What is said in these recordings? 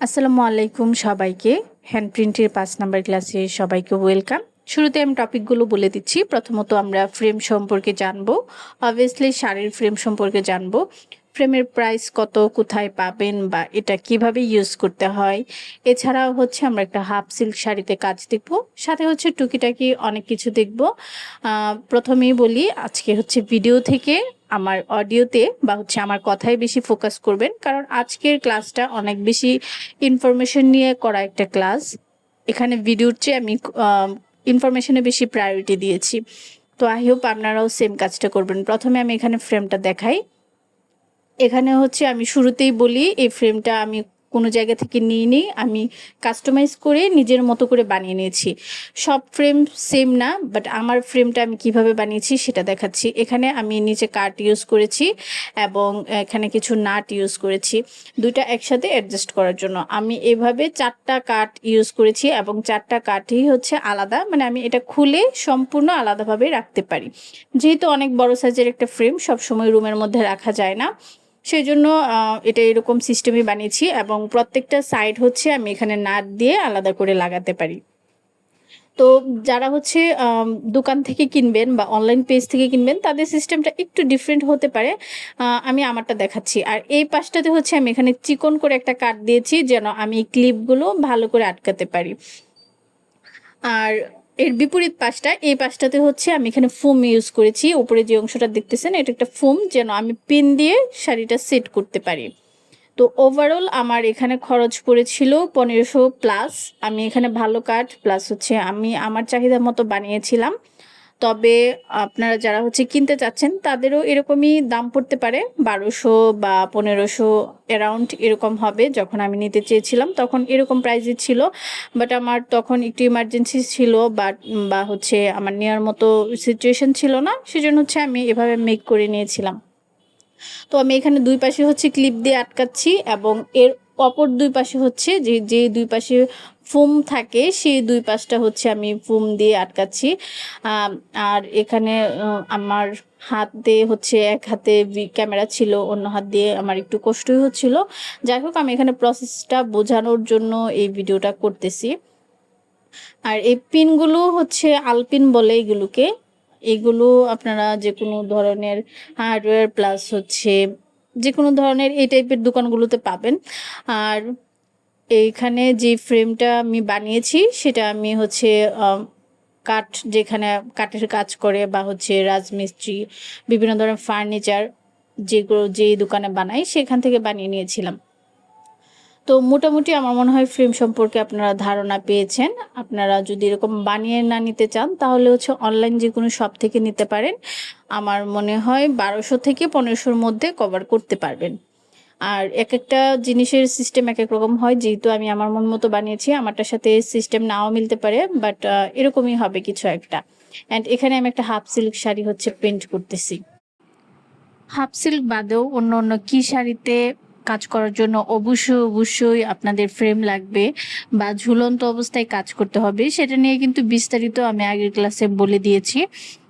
আসসালামু আলাইকুম সবাইকে। হ্যান্ড প্রিন্টের পাঁচ নাম্বার ক্লাসে সবাইকে ওয়েলকাম। শুরুতে আমি টপিকগুলো বলে দিচ্ছি। প্রথমত আমরা ফ্রেম সম্পর্কে জানব। অবভিয়াসলি শাড়ির ফ্রেম সম্পর্কে জানব। ফ্রেমের প্রাইস কত, কোথায় পাবেন বা এটা কীভাবে ইউজ করতে হয়? এছাড়াও হচ্ছে আমরা একটা হাফ সিল্ক শাড়িতে কাজ দেখব, সাথে হচ্ছে টুকিটাকি অনেক কিছু দেখব। প্রথমেই বলি, আজকে হচ্ছে ভিডিও থেকে আমার অডিওতে বা হচ্ছে আমার কথায় বেশি ফোকাস করবেন, কারণ আজকের ক্লাসটা অনেক বেশি ইনফরমেশন নিয়ে করা একটা ক্লাস এখানে ভিডিওর চেয়ে আমি ইনফরমেশনে বেশি প্রায়োরিটি দিয়েছি। তো আই হোপ আপনারাও সেম কাজটা করবেন। প্রথমে আমি এখানে ফ্রেমটা দেখাই। এখানে হচ্ছে আমি শুরুতেই বলি, এই ফ্রেমটা আমি কোনো জায়গা থেকে নিয়ে নিই আমি কাস্টমাইজ করে নিজের মতো করে বানিয়ে নিয়েছি। সব ফ্রেম সেম না বাট আমার ফ্রেমটা আমি কীভাবে বানিয়েছি সেটা দেখাচ্ছি। এখানে আমি নিচে কাট ইউজ করেছি এবং এখানে কিছু নাট ইউজ করেছি, দুইটা একসাথে অ্যাডজাস্ট করার জন্য। আমি এভাবে চারটা কাট ইউজ করেছি এবং চারটা কাঠই হচ্ছে আলাদা মানে আমি এটা খুলে সম্পূর্ণ আলাদাভাবে রাখতে পারি। যেহেতু অনেক বড় সাইজের একটা ফ্রেম সবসময় রুমের মধ্যে রাখা যায় না। সেই জন্য এটা এরকম সিস্টেমে বানিয়েছি এবং প্রত্যেকটা সাইড হচ্ছে আমি এখানে নাট দিয়ে আলাদা করে লাগাতে পারি। তো যারা হচ্ছে দোকান থেকে কিনবেন বা অনলাইন পেজ থেকে কিনবেন, তাদের সিস্টেমটা একটু ডিফারেন্ট হতে পারে। আমি আমারটা দেখাচ্ছি। আর এই পাশটাতে হচ্ছে আমি এখানে চিকন করে একটা কাট দিয়েছি যেন আমি ক্লিপগুলো ভালো করে আটকাতে পারি। আর এর বিপরীত পাশটা, এই পাশটাতে হচ্ছে আমি এখানে ফোম ইউজ করেছি, উপরে যে অংশটা দেখতেছেন, এটা একটা ফোম যেন আমি পিন দিয়ে শাড়িটা সেট করতে পারি। তো ওভারঅল আমার এখানে খরচ পড়েছিল পনেরোশো প্লাস আমি এখানে ভালো কাঠ প্লাস হচ্ছে আমি আমার চাহিদা মতো বানিয়েছিলাম। তবে আপনারা যারা হচ্ছে কিনতে চাচ্ছেন, তাদেরও এরকমই দাম পড়তে পারে। বারোশো বা পনেরোশো অ্যারাউন্ড এরকম হবে। যখন আমি নিতে চেয়েছিলাম, তখন এরকম প্রাইসই ছিল। বাট আমার তখন একটু ইমার্জেন্সি ছিল বা বা হচ্ছে আমার নেওয়ার মতো সিচুয়েশন ছিল না। সেজন্য হচ্ছে আমি এভাবে মেক করে নিয়েছিলাম। তো আমি এখানে দুই পাশে হচ্ছে ক্লিপ দিয়ে আটকাচ্ছি এবং এর অপর দুই পাশে হচ্ছে যে যে দুই পাশে ফোম থাকে, সেই দুই পাশটা হচ্ছে আমি ফোম দিয়ে আটকাচ্ছি। আর এখানে আমার হাত দিয়ে হচ্ছে এক হাতে ক্যামেরা ছিল, অন্য হাত দিয়ে আমার একটু কষ্টই হচ্ছিল। যাই হোক, আমি এখানে প্রসেসটা বোঝানোর জন্য এই ভিডিওটা করতেছি। আর এই পিনগুলো হচ্ছে আলপিন বলে এগুলোকে। এগুলো আপনারা যে কোনো ধরনের হার্ডওয়্যার প্লাস হচ্ছে যে কোনো ধরনের এই টাইপের দোকানগুলোতে পাবেন। আর এইখানে যে ফ্রেমটা আমি বানিয়েছি, সেটা আমি হচ্ছে কাঠ যেখানে কাঠের কাজ করে বা হচ্ছে রাজমিস্ত্রি, বিভিন্ন ধরনের ফার্নিচার যেগুলো যেই দোকানে বানাই, সেখান থেকে বানিয়ে নিয়েছিলাম। তো মোটামুটি আমার মনে হয় ফ্রেম সম্পর্কে আপনারা ধারণা পেয়েছেন। আপনারা যদি এরকম বানিয়ে না নিতে চান, তাহলে হচ্ছে অনলাইন যে কোনো শপ থেকে নিতে পারেন। আমার মনে হয় বারোশো থেকে পনেরোশোর মধ্যে কভার করতে পারবেন। আর এক একটা জিনিসের সিস্টেম এক এক রকম হয়। যেহেতু আমি আমার মন মতো বানিয়েছি, আমারটার সাথে সিস্টেম নাও মিলতে পারে বাট এরকমই হবে কিছু একটা। অ্যান্ড এখানে আমি একটা হাফ সিল্ক শাড়ি হচ্ছে প্রিন্ট করতেছি। হাফ সিল্ক বাদেও অন্য অন্য কি শাড়িতে কাজ করার জন্য অবশ্যই অবশ্যই আপনাদের ফ্রেম লাগবে বা ঝুলন্ত অবস্থায় কাজ করতে হবে। সেটা নিয়ে কিন্তু বিস্তারিত আমি আগের ক্লাসে বলে দিয়েছি।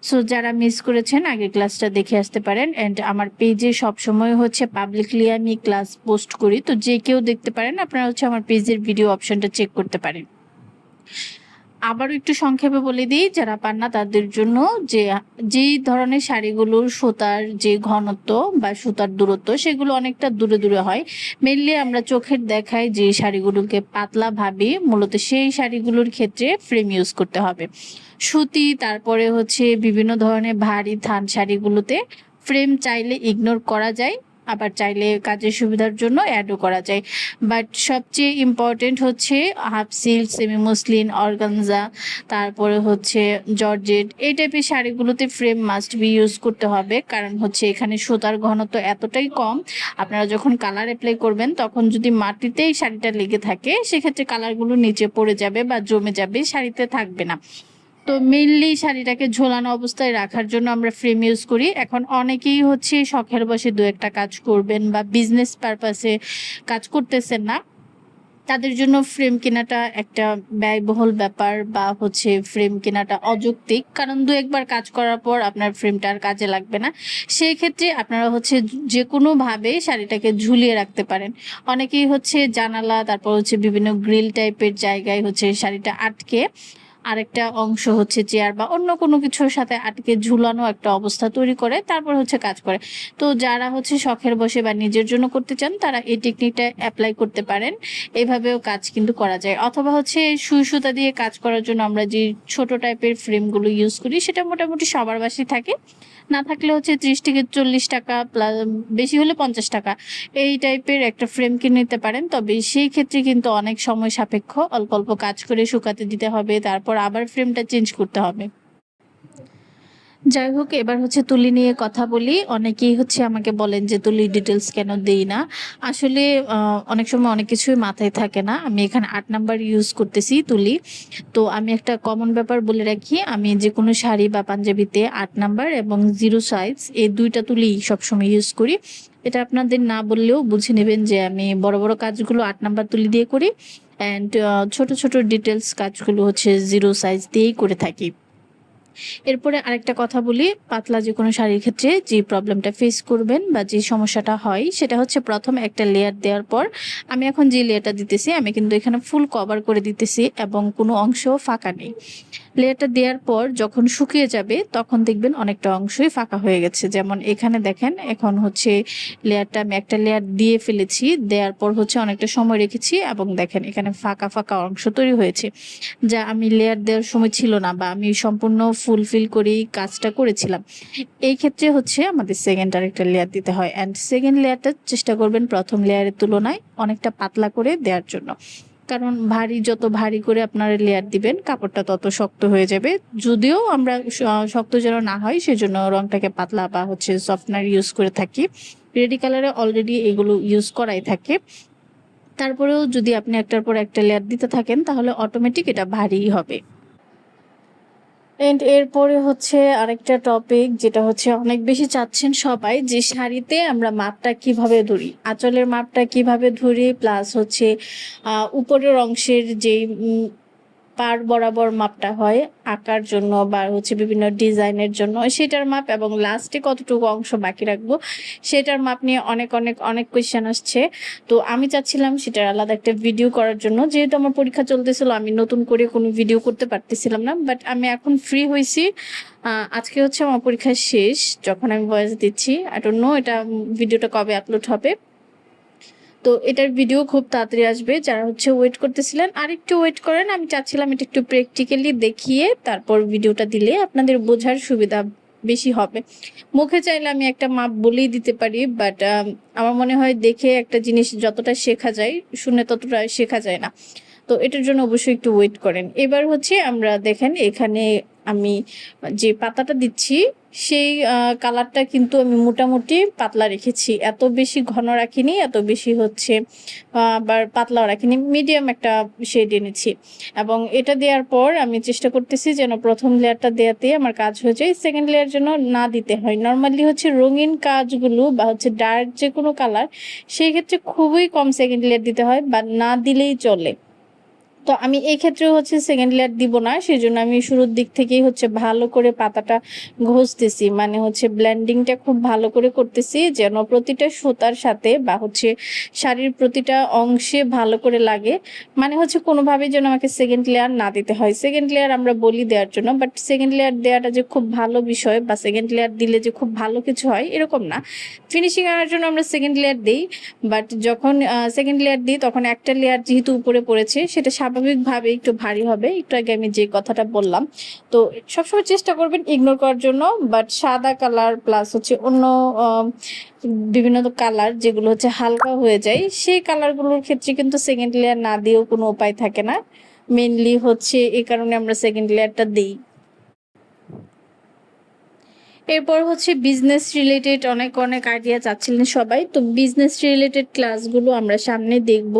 সো যারা মিস করেছেন, আগের ক্লাসটা দেখে আসতে পারেন। অ্যান্ড আমার পেজে সবসময় হচ্ছে পাবলিকলি আমি ক্লাস পোস্ট করি। তো যে কেউ দেখতে পারেন, আপনারা হচ্ছে আমার পেজের ভিডিও অপশনটা চেক করতে পারেন। আবারও একটু সংক্ষেপে বলে দিই, যারা পান না তাদের জন্য যে, যেই ধরনের শাড়িগুলোর সুতার যে ঘনত্ব বা সুতার দূরত্ব সেগুলো অনেকটা দূরে দূরে হয়। মেনলি আমরা চোখের দেখায় যে শাড়িগুলোকে পাতলা ভাবি, মূলত সেই শাড়িগুলোর ক্ষেত্রে ফ্রেম ইউজ করতে হবে। সুতি, তারপরে হচ্ছে বিভিন্ন ধরনের ভারী থান শাড়িগুলোতে ফ্রেম চাইলে ইগনোর করা যায়। আবার চাইলে কাজের সুবিধার জন্য অ্যাডও করা যায়। বাট সবচেয়ে ইম্পর্টেন্ট হচ্ছে half silk semi muslin organza তারপরে হচ্ছে জর্জেট। এই টাইপের শাড়িগুলোতে ফ্রেম মাস্ট বি ইউজ করতে হবে, কারণ হচ্ছে এখানে সুতার ঘনত্ব এতটাই কম। আপনারা যখন কালার অ্যাপ্লাই করবেন, তখন যদি মাটিতে এই শাড়িটা লেগে থাকে, সেক্ষেত্রে কালারগুলো নিচে পড়ে যাবে বা জমে যাবে, শাড়িতে থাকবে না। তো মেইনলি শাড়িটাকে ঝোলানো অবস্থায় রাখার জন্য আমরা ফ্রেম ইউজ করি। এখন অনেকেই হচ্ছে শখের বসে দু একটা কাজ করবেন বা বিজনেস পারপাসে কাজ করতেছেন না। তাদের জন্য ফ্রেম কেনাটা একটা ব্যয়বহুল ব্যাপার বা হচ্ছে ফ্রেম কেনাটা অযৌক্তিক। কারণ দু একবার কাজ করার পর আপনার ফ্রেমটা আর কাজে লাগবে না। সেই ক্ষেত্রে আপনারা হচ্ছে যে কোনোভাবে শাড়িটাকে ঝুলিয়ে রাখতে পারেন। অনেকেই হচ্ছে জানালা, তারপর হচ্ছে বিভিন্ন গ্রিল টাইপের জায়গায় হচ্ছে শাড়িটা আটকে আরেকটা অংশ হচ্ছে চেয়ার বা অন্য কোনো কিছুর সাথে আটকে ঝুলানো একটা অবস্থা তৈরি করে, তারপর হচ্ছে কাজ করে। তো যারা হচ্ছে শখের বসে বা নিজের জন্য করতে চান, তারা এই টেকনিকটা অ্যাপ্লাই করতে পারেন। এইভাবেও কাজ কিন্তু করা যায়। অথবা হচ্ছে সুই সুতা দিয়ে কাজ করার জন্য আমরা যে ছোট টাইপের ফ্রেমগুলো ইউজ করি, সেটা মোটামুটি সবার বাসি থাকে। না থাকলে হচ্ছে ত্রিশ থেকে চল্লিশ টাকা প্লাস বেশি হলে পঞ্চাশ টাকা। এই টাইপের একটা ফ্রেম কিনে নিতে পারেন। তবে সেই ক্ষেত্রে কিন্তু অনেক সময় সাপেক্ষ। অল্প অল্প কাজ করে শুকাতে দিতে হবে, তারপর আবার ফ্রেমটা চেঞ্জ করতে হবে। যাই হোক, এবার হচ্ছে তুলি নিয়ে কথা বলি। অনেকেই হচ্ছে আমাকে বলেন যে, তুলি ডিটেলস কেন দেই না? আসলে অনেক সময় অনেক কিছুই মাথায় থাকে না। আমি এখানে আট নাম্বার ইউজ করতেছি তুলি। তো আমি একটা কমন ব্যাপার বলে রাখি, আমি যে কোনো শাড়ি বা পাঞ্জাবিতে আট নাম্বার এবং জিরো সাইজ এই দুইটা তুলি সবসময় ইউজ করি। এটা আপনাদের না বললেও বুঝে নেবেন যে, আমি বড় বড় কাজগুলো আট নাম্বার তুলি দিয়ে করি। অ্যান্ড ছোট ছোট ডিটেলস কাজগুলো হচ্ছে জিরো সাইজ দিয়েই করে থাকি। এরপরে আরেকটা কথা বলি, পাতলা যে কোনো শাড়ির ক্ষেত্রে যে প্রবলেমটা ফেস করবেন বা যে সমস্যাটা হয়, সেটা হচ্ছে প্রথম একটা লেয়ার দেওয়ার পর আমি এখন যে লেয়ারটা দিতেছি, আমি কিন্তু এখানে ফুল কভার করে দিতেছি এবং কোনো অংশ ফাঁকা নেই। লেয়ারটা দেওয়ার পর যখন শুকিয়ে যাবে, তখন দেখবেন অনেকটা অংশই ফাঁকা হয়ে গেছে। যেমন এখানে দেখেন, এখন হচ্ছে লেয়ারটা আমি একটা লেয়ার দিয়ে ফেলেছি, দেওয়ার পর হচ্ছে অনেকটা সময় রেখেছি এবং দেখেন এখানে ফাঁকা ফাঁকা অংশ তৈরি হয়েছে, যা আমি লেয়ার দেওয়ার সময় ছিল না বা আমি সম্পূর্ণ ফুলফিল করেই কাজটা করেছিলাম। এই ক্ষেত্রে হচ্ছে আমাদের সেকেন্ড আরেকটা লেয়ার দিতে হয়। অ্যান্ড সেকেন্ড লেয়ারটা চেষ্টা করবেন প্রথম লেয়ারের তুলনায় অনেকটা পাতলা করে দেওয়ার জন্য। কারণ ভারী যত ভারী করে আপনারা লেয়ার দিবেন, কাপড়টা তত শক্ত হয়ে যাবে। যদিও আমরা শক্ত যেন না হয়, সেজন্য রংটাকে পাতলা বা হচ্ছে সফটনার ইউজ করে থাকি। রেডি কালারে অলরেডি এগুলো ইউজ করাই থাকে। তারপরেও যদি আপনি একটার পর একটা লেয়ার দিতে থাকেন, তাহলে অটোমেটিক এটা ভারী হবে। এন্ড এরপরে হচ্ছে আরেকটা টপিক যেটা হচ্ছে অনেক বেশি চাচ্ছেন সবাই, যে শাড়িতে আমরা মাপটা কীভাবে ধরি। আঁচলের মাপটা কীভাবে ধরি প্লাস হচ্ছে উপরের অংশের যে পার বরাবর মাপটা হয় আঁকার জন্য বা হচ্ছে বিভিন্ন ডিজাইনের জন্য। সেটার মাপ এবং লাস্টে কতটুকু অংশ বাকি রাখব, সেটার মাপ নিয়ে অনেক অনেক অনেক কোয়েশ্চেন আসছে। তো আমি চাচ্ছিলাম সেটার আলাদা একটা ভিডিও করার জন্য। যেহেতু আমার পরীক্ষা চলতেছিল, আমি নতুন করে কোনো ভিডিও করতে পারতেছিলাম না বাট আমি এখন ফ্রি হয়েছি আজকে হচ্ছে আমার পরীক্ষা শেষ, যখন আমি ভয়েস দিচ্ছি। আই ডোন্ট নো এটা ভিডিওটা কবে আপলোড হবে। তো এটার ভিডিও খুব তাড়াতাড়ি আসবে। যারা হচ্ছে ওয়েট করতেছিলেন আর একটু ওয়েট করেন, আমি চাচ্ছিলাম এটা একটু প্র্যাকটিক্যালি দেখিয়ে তারপর ভিডিওটা দিলে আপনাদের বোঝার সুবিধা বেশি হবে। মুখে চাইলে আমি একটা মাপ বলেই দিতে পারি বাট আমার মনে হয় দেখে একটা জিনিস যতটা শেখা যায়, শুনে ততটা শেখা যায় না। তো এটার জন্য অবশ্যই একটু ওয়েট করেন। এবার হচ্ছে আমরা দেখেন এখানে আমি যে পাতাটা দিচ্ছি, সেই কালারটা কিন্তু আমি মোটামুটি পাতলা রেখেছি। এত বেশি ঘন রাখিনি, এত বেশি হচ্ছে আবার পাতলাও রাখিনি মিডিয়াম একটা শেড এনেছি। এবং এটা দেওয়ার পর আমি চেষ্টা করতেছি যেন প্রথম লেয়ারটা দেওয়াতে আমার কাজ হয়ে যায় সেকেন্ড লেয়ার যেন না দিতে হয়। নর্মালি হচ্ছে রঙিন কাজগুলো বা হচ্ছে ডার্ক যে কোনো কালার সেই ক্ষেত্রে খুবই কম সেকেন্ড লেয়ার দিতে হয় বা না দিলেই চলে। তো আমি এই ক্ষেত্রে হচ্ছে সেকেন্ড লেয়ার দিব না সেই জন্য আমি শুরুর দিক থেকেই হচ্ছে ভালো করে পাতাটা ঘষতেছি। মানে হচ্ছে ব্ল্যান্ডিংটা খুব ভালো করে করতেছি, যেন প্রতিটা সুতার সাথে বা হচ্ছে শাড়ির প্রতিটা অংশে ভালো করে লাগে। মানে হচ্ছে কোনোভাবে যেন আমাকে সেকেন্ড লেয়ার না দিতে হয়। সেকেন্ড লেয়ার আমরা বলি দেওয়ার জন্য বাট সেকেন্ড লেয়ার দেওয়াটা যে খুব ভালো বিষয় বা সেকেন্ড লেয়ার দিলে যে খুব ভালো কিছু হয়, এরকম না। ফিনিশিং আনার জন্য আমরা সেকেন্ড লেয়ার দিই বাট যখন সেকেন্ড লেয়ার দিই, তখন একটা লেয়ার যেহেতু উপরে পড়েছে, সেটা স্বাভাবিকভাবে একটু ভারী হবে। একটু আগে আমি যে কথাটা বললাম, তো সবসময় চেষ্টা করবেন ইগনোর করার জন্য বাট সাদা কালার প্লাস হচ্ছে অন্য বিভিন্ন কালার যেগুলো হচ্ছে হালকা হয়ে যায়, সেই কালারগুলোর ক্ষেত্রে কিন্তু সেকেন্ড লেয়ার না দিয়েও কোনো উপায় থাকে না। মেনলি হচ্ছে এই কারণে আমরা সেকেন্ড লেয়ারটা দিই। এরপর হচ্ছে বিজনেস রিলেটেড অনেক অনেক আইডিয়া চাচ্ছিলেন সবাই। তো বিজনেস রিলেটেড ক্লাসগুলো আমরা সামনে দেখব।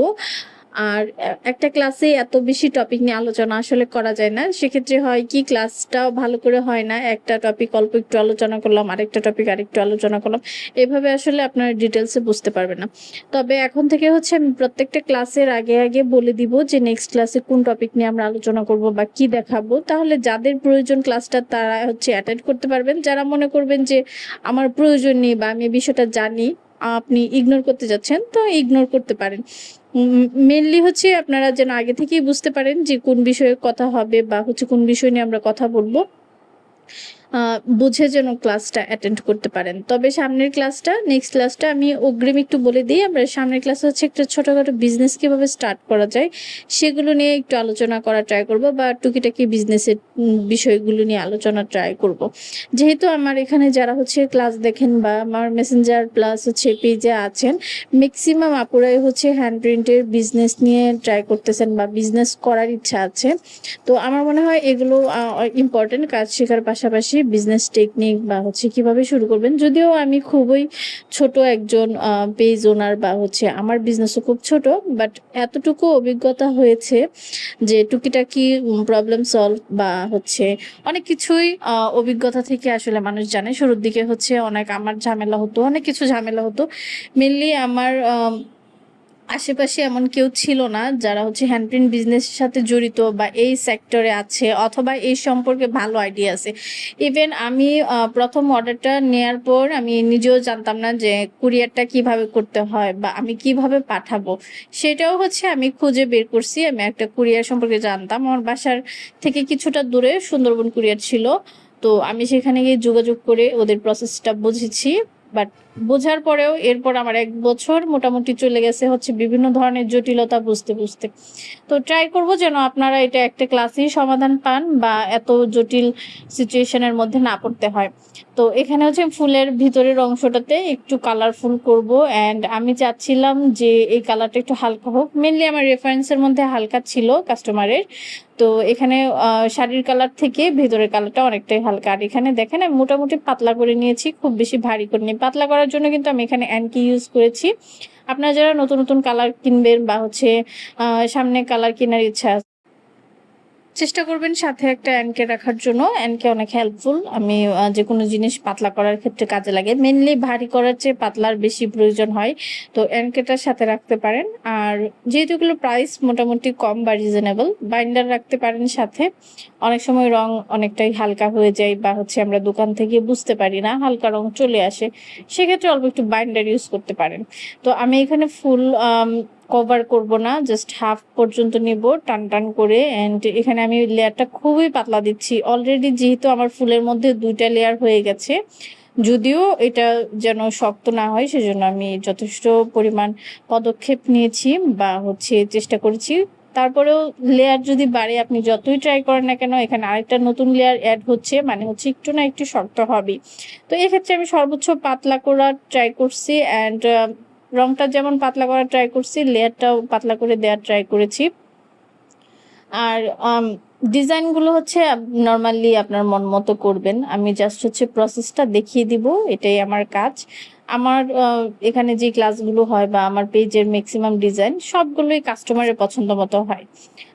আর একটা ক্লাসে এত বেশি টপিক নিয়ে আলোচনা আসলে করা যায় না। সেক্ষেত্রে হয় কি ক্লাসটাও ভালো করে হয় না। একটা টপিক অল্প একটু আলোচনা করলাম, আরেকটা টপিক আরেকটু আলোচনা করলাম। এভাবে আসলে আপনার ডিটেলসে বুঝতে পারবেন না। তবে এখন থেকে হচ্ছে আমি প্রত্যেকটা ক্লাসের আগে আগে বলে দিব যে নেক্সট ক্লাসে কোন টপিক নিয়ে আমরা আলোচনা করব বা কি দেখাবো। তাহলে যাদের প্রয়োজন ক্লাসটা তারা হচ্ছে অ্যাটেন্ড করতে পারবেন। যারা মনে করবেন যে আমার প্রয়োজন নেই বা আমি বিষয়টা জানি, আপনি ইগনোর করতে যাচ্ছেন, তো ইগনোর করতে পারেন। মেনলি হচ্ছে আপনারা যেন আগে থেকেই বুঝতে পারেন যে কোন বিষয়ে কথা হবে বা হচ্ছে কোন বিষয় নিয়ে আমরা কথা বলব। বুঝে যেন ক্লাসটা অ্যাটেন্ড করতে পারেন। তবে সামনের ক্লাসটা নেক্সট ক্লাসটা আমি অগ্রিম একটু বলে দিই, আমরা সামনের ক্লাসে হচ্ছে একটা ছোটোখাটো বিজনেস কীভাবে স্টার্ট করা যায়, সেগুলো নিয়ে একটু আলোচনা করা ট্রাই করব বা টুকিটাকি বিজনেসের বিষয়গুলো নিয়ে আলোচনা ট্রাই করব। যেহেতু আমার এখানে যারা হচ্ছে ক্লাস দেখেন বা আমার মেসেঞ্জার প্লাস হচ্ছে পেজে আছেন ম্যাক্সিমাম আপুরাই হচ্ছে হ্যান্ড প্রিন্টের বিজনেস নিয়ে ট্রাই করতেছেন বা বিজনেস করার ইচ্ছা আছে। তো আমার মনে হয় এগুলো ইম্পর্টেন্ট কাজ শেখার পাশাপাশি বিজনেস টেকনিক বা হচ্ছে কীভাবে শুরু করবেন। যদিও আমি খুবই ছোট একজন পেজ ওনার বা হচ্ছে আমার বিজনেসও খুব ছোট বাট এতটুকু অভিজ্ঞতা হয়েছে যে টুকিটাকি প্রবলেম সলভ বা হচ্ছে অনেক কিছুই অভিজ্ঞতা থেকে আসলে মানুষ জানে। শুরুর দিকে হচ্ছে অনেক আমার ঝামেলা হতো অনেক কিছু ঝামেলা হতো। মেনলি আমার আম, আশেপাশে এমন কেউ ছিল না যারা হচ্ছে হ্যান্ডপ্রিন্ট বিজনেসের সাথে জড়িত বা এই সেক্টরে আছে অথবা এই সম্পর্কে ভালো আইডিয়া আছে। ইভেন আমি প্রথম অর্ডারটা নেয়ার পর আমি নিজেও জানতাম না যে কুরিয়ারটা কীভাবে করতে হয় বা আমি কীভাবে পাঠাবো। সেটাও হচ্ছে আমি খুঁজে বের করছি, আমি একটা কুরিয়ার সম্পর্কে জানতাম। আমার বাসার থেকে কিছুটা দূরে সুন্দরবন কুরিয়ার ছিল। তো আমি সেখানে গিয়ে যোগাযোগ করে ওদের প্রসেসটা বুঝেছি। বাট বোঝার পরেও এরপর আমার এক বছর মোটামুটি চলে গেছে হচ্ছে বিভিন্ন ধরনের জটিলতা বুঝতে বুঝতে। তো ট্রাই করব যেন আপনারা এটা একটা ক্লাসেই সমাধান পান বা এত জটিল সিচুয়েশনের মধ্যে না পড়তে হয়। তো এখানে হচ্ছে ফুলের ভিতরের অংশটাতে একটু কালারফুল করব অ্যান্ড আমি চাচ্ছিলাম যে এই কালারটা একটু হালকা হোক। মেনলি আমার রেফারেন্সের মধ্যে হালকা ছিল কাস্টমারের তো এখানে শাড়ির কালার থেকে ভেতরের কালারটা অনেকটাই হালকা। আর এখানে দেখেন আমি মোটামুটি পাতলা করে নিয়েছি খুব বেশি ভারী করে নিয়ে পাতলা করার জন্য কিন্তু আমি এখানে অ্যানকি ইউজ করেছি। আপনারা যারা নতুন নতুন কালার কিনবেন বা হচ্ছে সামনে কালার কেনার ইচ্ছা আছে, চেষ্টা করবেন সাথে একটা অ্যানকে রাখার জন্য। অ্যানকে অনেক হেল্পফুল আমি যে কোনো জিনিস পাতলা করার ক্ষেত্রে কাজে লাগে। মেনলি ভারী করার চেয়ে পাতলার বেশি প্রয়োজন হয়। তো অ্যানকেটার সাথে রাখতে পারেন। আর যেহেতু এগুলো প্রাইস মোটামুটি কম বা রিজনেবল বাইন্ডার রাখতে পারেন সাথে। অনেক সময় রং অনেকটাই হালকা হয়ে যায় বা হচ্ছে আমরা দোকান থেকে বুঝতে পারি না, হালকা রং চলে আসে। সেক্ষেত্রে অল্প একটু বাইন্ডার ইউজ করতে পারেন। তো আমি এখানে ফুল কভার করব না জাস্ট হাফ পর্যন্ত নিব, টান টান করে অ্যান্ড এখানে আমি লেয়ারটা খুবই পাতলা দিচ্ছি। অলরেডি যেহেতু আমার ফুলের মধ্যে দুইটা লেয়ার হয়ে গেছে, যদিও এটা যেন শক্ত না হয়, সেজন্য আমি যথেষ্ট পরিমাণ পদক্ষেপ নিয়েছি বা হচ্ছে চেষ্টা করেছি। তারপরেও লেয়ার যদি বাড়ে, আপনি যতই ট্রাই করেন না কেন, এখানে আরেকটা নতুন লেয়ার অ্যাড হচ্ছে মানে হচ্ছে একটু না একটু শক্ত হবেই। তো এক্ষেত্রে আমি সর্বোচ্চ পাতলা করার ট্রাই করছি অ্যান্ড রংটা যেমন পাতলা করার ট্রাই করছি লেয়ারটাও পাতলা করে দেওয়ার ট্রাই করেছি। আর ডিজাইনগুলো হচ্ছে নর্মালি আপনার মন মতো করবেন। আমি জাস্ট হচ্ছে প্রসেসটা দেখিয়ে দিব, এটাই আমার কাজ। আমার এখানে যে ক্লাসগুলো হয় বা আমার পেজের ম্যাক্সিমাম ডিজাইন সবগুলোই কাস্টমারের পছন্দ মতো হয়।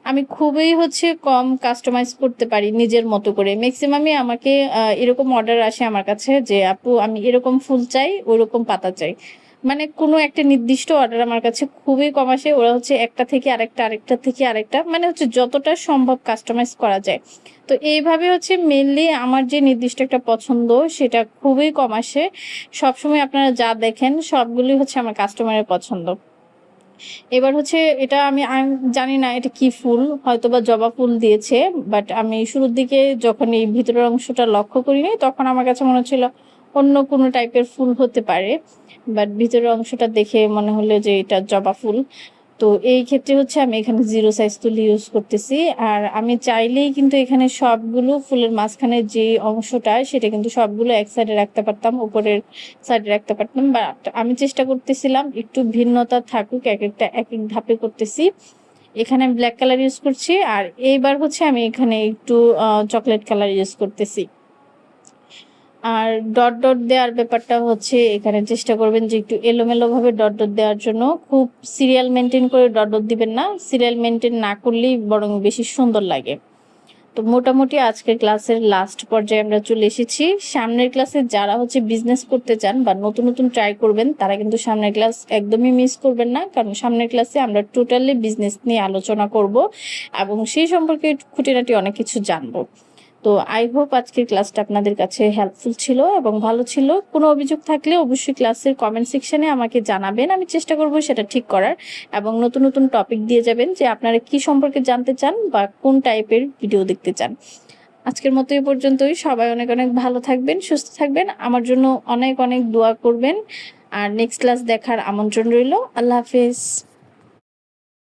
আমি খুবই হচ্ছে কম কাস্টমাইজ করতে পারি নিজের মতো করে। ম্যাক্সিমামই আমাকে এরকম অর্ডার আসে আমার কাছে যে, আপু, আমি এরকম ফুল চাই ওইরকম পাতা চাই। মানে কোনো একটা নির্দিষ্ট অর্ডার আমার কাছে খুবই কম আসে। ওরা হচ্ছে একটা থেকে আরেকটা আরেকটা থেকে আরেকটা। মানে হচ্ছে যতটা সম্ভব কাস্টমাইজ করা যায়। তো এইভাবে হচ্ছে মেনলি আমার যে নির্দিষ্ট একটা পছন্দ, সেটা খুবই কম আসে। সবসময় আপনারা যা দেখেন সবগুলি হচ্ছে আমার কাস্টমারের পছন্দ। এবার হচ্ছে এটা আমি জানি না এটা কি ফুল হয়তো বা জবা ফুল দিয়েছে বাট আমি শুরুর দিকে যখন এই ভিতরের অংশটা লক্ষ্য করিনি, তখন আমার কাছে মনে হচ্ছিল অন্য কোনো টাইপের ফুল হতে পারে বাট ভিতরের অংশটা দেখে মনে হলো যে এটা জবা ফুল। তো এই ক্ষেত্রে হচ্ছে আমি এখানে জিরো সাইজ তুলি ইউজ করতেছি, আর আমি চাইলেই কিন্তু এখানে সবগুলো ফুলের মাঝখানে যে অংশটা, সেটা কিন্তু সবগুলো এক সাইডে রাখতে পারতাম, উপরের সাইডে রাখতে পারতাম বাট আমি চেষ্টা করতেছিলাম একটু ভিন্নতা থাকুক, এক একটা, এক এক ধাপে করতেছি। এখানে আমি ব্ল্যাক কালার ইউজ করছি, আর এইবার হচ্ছে আমি এখানে একটু চকলেট কালার ইউজ করতেছি। আর ডট ডট দেওয়ার ব্যাপারটা হচ্ছে, এখানে চেষ্টা করবেন যে একটু এলোমেলো ভাবে ডট ডট দেওয়ার জন্য। খুব সিরিয়াল মেনটেন করে ডট ডট দিবেন না সিরিয়াল মেনটেন না করলেই বরং বেশি সুন্দর লাগে। তো মোটামুটি আজকের ক্লাসের লাস্ট পর্যায়ে আমরা চলে এসেছি। সামনের ক্লাসে যারা হচ্ছে বিজনেস করতে চান বা নতুন নতুন ট্রাই করবেন, তারা কিন্তু সামনের ক্লাস একদমই মিস করবেন না। কারণ সামনের ক্লাসে আমরা টোটালি বিজনেস নিয়ে আলোচনা করব এবং সেই সম্পর্কে খুঁটিনাটি অনেক কিছু জানব। তো আই হোপ আজকের ক্লাসটা আপনাদের কাছে হেল্পফুল ছিল এবং ভালো ছিল। কোনো অভিযোগ থাকলে অবশ্যই ক্লাসের কমেন্ট সেকশনে আমাকে জানাবেন, আমি চেষ্টা করব সেটা ঠিক করার। এবং নতুন নতুন টপিক দিয়ে যাবেন যে আপনারা কি সম্পর্কে জানতে চান বা কোন টাইপের ভিডিও দেখতে চান। আজকের মতো এই পর্যন্তই। সবাই অনেক অনেক ভালো থাকবেন, সুস্থ থাকবেন। আমার জন্য অনেক অনেক দোয়া করবেন। আর নেক্সট ক্লাস দেখার আমন্ত্রণ রইল। আল্লাহ হাফেজ।